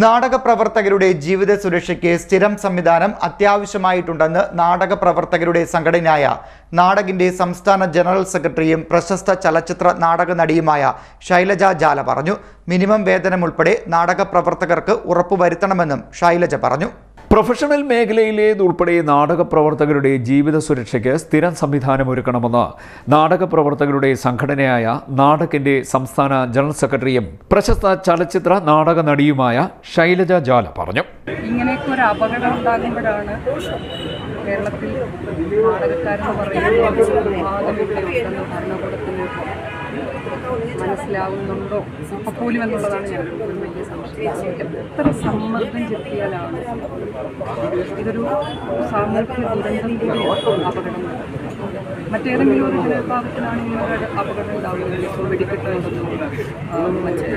നാടക പ്രവർത്തകരുടെ ജീവിത സുരക്ഷയ്ക്ക് സ്ഥിരം സംവിധാനം അത്യാവശ്യമായിട്ടുണ്ടെന്ന് നാടക പ്രവർത്തകരുടെ സംഘടനയായ നാടകിന്റെ സംസ്ഥാന ജനറൽ സെക്രട്ടറിയും പ്രശസ്ത ചലച്ചിത്ര നാടക നടിയുമായ ശൈലജ ജാല പറഞ്ഞു. മിനിമം വേതനം ഉൾപ്പെടെ നാടക പ്രവർത്തകർക്ക് ഉറപ്പുവരുത്തണമെന്നും ശൈലജ പറഞ്ഞു. പ്രൊഫഷണൽ മേഖലയിലേതുൾപ്പെടെ നാടക പ്രവർത്തകരുടെ ജീവിത സുരക്ഷയ്ക്ക് സ്ഥിരം സംവിധാനം ഒരുക്കണമെന്ന് നാടക പ്രവർത്തകരുടെ സംഘടനയായ നാടകിന്റെ സംസ്ഥാന ജനറൽ സെക്രട്ടറിയും പ്രശസ്ത ചലച്ചിത്ര നാടക നടിയുമായ ശൈലജ ജാല പറഞ്ഞു. ഇങ്ങനെയൊക്കെ ഒരു അപകടം ഉണ്ടാകുമ്പോഴാണ് കേരളത്തിൽ നാടകക്കാരെന്ന് പറയുന്നത്. ഭരണകൂടത്തിന് മനസ്സിലാവുന്നുണ്ടോ? അപ്പോൾ പോലും എന്നുള്ളതാണ് ഞാൻ വലിയ സംശയം. എത്ര സമ്മർദ്ദം ചെത്തിയാലാണ് ഇതൊരു സാമൂഹ്യ ദുരന്തം കൂടി അപകടം മറ്റേതെങ്കിലും ഒരു ജനവിഭാഗത്തിലാണ് ഇങ്ങനെ ഒരു അപകടം ഉണ്ടാവുന്നത് ഇപ്പോൾ വെടിക്കെട്ടുണ്ടെന്നോ മറ്റേ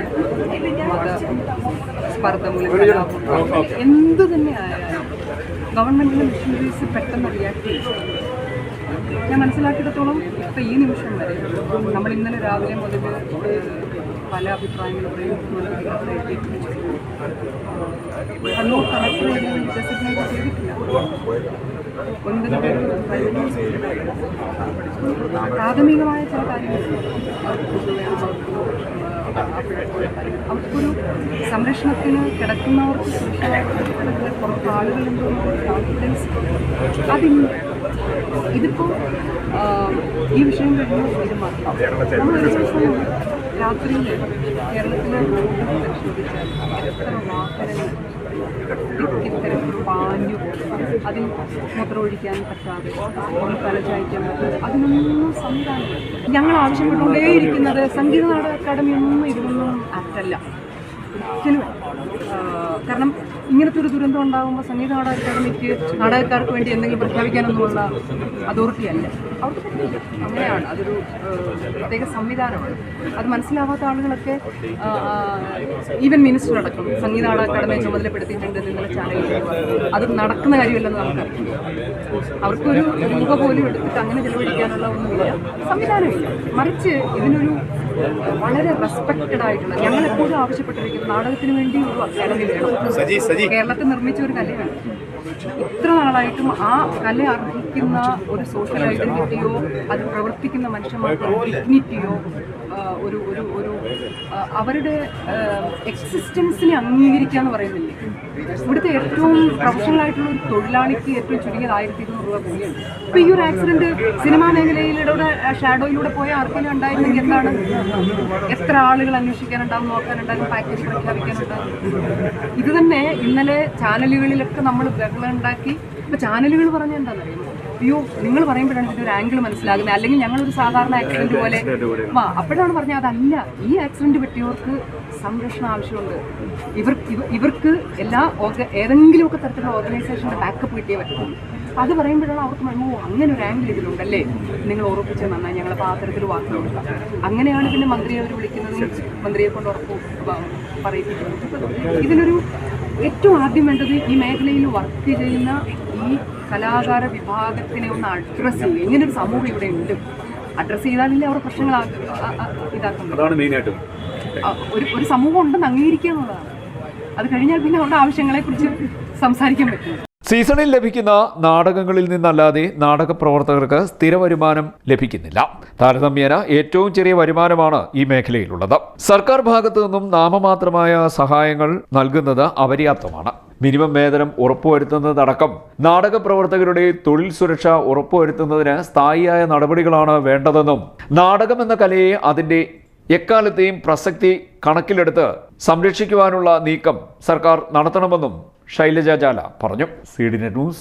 മത സ്പർദ്ധ മൂലം എന്തു തന്നെ ആയാലും ഗവൺമെന്റിന്റെ മിഷനറീസ് പെട്ടെന്ന് റിയാക്ട് ചെയ്യും. ഞാൻ മനസ്സിലാക്കിയിടത്തോളം ഇപ്പം ഈ നിമിഷം വരെ നമ്മൾ ഇന്നലെ രാവിലെ മുതൽ പല അഭിപ്രായങ്ങളും കണ്ണൂർ കളക്ടർ ഡെസിഗ്നേറ്റ് ചെയ്തിട്ടില്ല. ഒൻപത് പേര് പ്രാഥമികമായ ചില കാര്യങ്ങൾ അവർക്കൊരു സംരക്ഷണത്തിന് കിടക്കുന്നവർക്ക് സുരക്ഷ പുറത്ത് ആളുകളുണ്ടോ കോൺഫിഡൻസ് അതില്ല ഇതിപ്പോൾ ഈ വിഷയം കഴിഞ്ഞു ഇത് മാത്രം ദിവസം രാത്രി കേരളത്തിലെ പാഞ്ഞു അതിൽ മൂത്രമൊഴിക്കാൻ പറ്റാതെ തലചായ്ക്കാൻ പറ്റാതെ അതിനൊന്നും സംവിധാനം ഞങ്ങൾ ആവശ്യപ്പെട്ടുകൊണ്ടേയിരിക്കുന്നത് സംഗീത നാടക അക്കാദമി ഒന്നും ഇതിനൊന്നും ആപ്റ്റല്ല ഒരിക്കലും കാരണം ഇങ്ങനത്തെ ഒരു ദുരന്തം ഉണ്ടാകുമ്പോൾ സംഗീത നാടക അക്കാദമിക്ക് നാടകക്കാർക്ക് വേണ്ടി എന്തെങ്കിലും പ്രഖ്യാപിക്കാനൊന്നുമുള്ള അതോറിറ്റി അല്ല. അവർക്ക് അങ്ങനെയാണ്. അതൊരു പ്രത്യേക സംവിധാനമാണ്. അത് മനസ്സിലാവാത്ത ആളുകളൊക്കെ ഈവൻ മിനിസ്റ്റർ അടക്കം സംഗീത നാടക അക്കാദമിയെ ചുമതലപ്പെടുത്തിയിട്ടുണ്ട് നിങ്ങളുടെ ചാനലിൽ അത് നടക്കുന്ന കാര്യമല്ലെന്ന് നമുക്കറിയാം അവർക്കൊരു രൂപ പോലും എടുത്തിട്ട് അങ്ങനെ ചെലവഴിക്കാനുള്ള ഒന്നുമില്ല. സംവിധാനമില്ല. മറിച്ച് ഇതിനൊരു വളരെ റെസ്പെക്റ്റഡ് ആയിട്ടുള്ള ഞങ്ങൾ എപ്പോഴും ആവശ്യപ്പെട്ടിരിക്കുന്നത് നാടകത്തിന് വേണ്ടി ഒരു അക്കാദമി വേണം കേരളത്തിൽ നിർമ്മിച്ച ഒരു കലയാണ്. ഇത്ര നാളായിട്ടും ആ കല അർഹിക്കുന്ന ഒരു സോഷ്യൽ ഐഡന്റിറ്റിയോ അത് പ്രവർത്തിക്കുന്ന മനുഷ്യന്മാർക്ക് ഡിഗ്നിറ്റിയോ ഒരു ഒരു ഒരു അവരുടെ എക്സിസ്റ്റൻസിനെ അംഗീകരിക്കുക എന്ന് പറയുന്നില്ലേ? ഇവിടുത്തെ ഏറ്റവും പ്രൊഫഷണൽ ആയിട്ടുള്ള ഒരു തൊഴിലാളിക്ക് ഏറ്റവും ചുരുങ്ങിയത് ആയിരത്തി ഇപ്പൊ ഈ ഒരു ആക്സിഡന്റ് സിനിമാ മേഖലയിലൂടെ ഷാഡോയിലൂടെ പോയ ആർക്കെങ്കിലും ഉണ്ടായിരുന്നെങ്കിൽ എന്താണ്? എത്ര ആളുകൾ അന്വേഷിക്കാനുണ്ടാവും നോക്കാനുണ്ടാകും പാക്കേജ് പ്രഖ്യാപിക്കാനുണ്ടാകും ഇത് തന്നെ ഇന്നലെ ചാനലുകളിലൊക്കെ നമ്മൾ ബഹളുണ്ടാക്കി ഇപ്പൊ ചാനലുകൾ പറഞ്ഞ എന്താണെന്നറിയാം അയ്യോ നിങ്ങൾ പറയുമ്പോഴാണ് ഇതിന്റെ ഒരു ആംഗിൾ മനസ്സിലാകുന്നത്. അല്ലെങ്കിൽ ഞങ്ങളൊരു സാധാരണ ആക്സിഡന്റ് പോലെ. ആ അപ്പോഴാണ് പറഞ്ഞത് അതല്ല. ഈ ആക്സിഡന്റ് പറ്റിയവർക്ക് സംരക്ഷണം ആവശ്യമുണ്ട്. ഇവർ ഇവർക്ക് എല്ലാ ഏതെങ്കിലുമൊക്കെ തരത്തിലുള്ള ഓർഗനൈസേഷന്റെ ബാക്കപ്പ് കിട്ടിയേ പറ്റുള്ളൂ അത് പറയുമ്പോഴാണ് അവർക്ക് മനസ്സിലാവും, ഓ അങ്ങനെ ഒരു ആംഗിൾ ഇതിലുണ്ടല്ലേ? നിങ്ങൾ ഉറപ്പിച്ച് നന്നായി ഞങ്ങളപ്പോൾ പാത്രത്തിൽ തരത്തിൽ വാക്ക് കൊടുക്കാം അങ്ങനെയാണ് പിന്നെ മന്ത്രിയെ അവർ വിളിക്കുന്നതും മന്ത്രിയെ കൊണ്ട് ഉറപ്പ് പറയുന്നത് പറയിപ്പിക്കുന്നത്. ഇതിനൊരു ഏറ്റവും ആദ്യം വേണ്ടത് ഈ മേഖലയിൽ വർക്ക് ചെയ്യുന്ന ഈ കലാകാര വിഭാഗത്തിനെ ഒന്ന് അഡ്രസ്സ് ചെയ്യുക ഇങ്ങനെ ഒരു സമൂഹം ഇവിടെ ഉണ്ട്. അഡ്രസ്സ് ചെയ്താലല്ലേ അവരുടെ പ്രശ്നങ്ങൾ ഇതാക്കുന്നത് ഒരു ഒരു സമൂഹം ഉണ്ടെന്ന് അംഗീകരിക്കുക എന്നുള്ളതാണ്. അത് കഴിഞ്ഞാൽ പിന്നെ അവരുടെ ആവശ്യങ്ങളെക്കുറിച്ച് സംസാരിക്കാൻ പറ്റും സീസണിൽ ലഭിക്കുന്ന നാടകങ്ങളിൽ നിന്നല്ലാതെ നാടക പ്രവർത്തകർക്ക് സ്ഥിര വരുമാനം ലഭിക്കുന്നില്ല. താരതമ്യേന ഏറ്റവും ചെറിയ വരുമാനമാണ് ഈ മേഖലയിലുള്ളത്. സർക്കാർ ഭാഗത്തു നിന്നും നാമമാത്രമായ സഹായങ്ങൾ നൽകുന്നത് അപര്യാപ്തമാണ്. മിനിമം വേതനം ഉറപ്പുവരുത്തുന്നതടക്കം നാടക പ്രവർത്തകരുടെ തൊഴിൽ സുരക്ഷ ഉറപ്പുവരുത്തുന്നതിന് സ്ഥായിയായ നടപടികളാണ് വേണ്ടതെന്നും നാടകം എന്ന കലയെ അതിന്റെ എക്കാലത്തെയും പ്രസക്തി കണക്കിലെടുത്ത് സംരക്ഷിക്കുവാനുള്ള നീക്കം സർക്കാർ നടത്തണമെന്നും ശൈലജ ജാല പറഞ്ഞു. സീഡിന്റെ ഡി ന്യൂസ്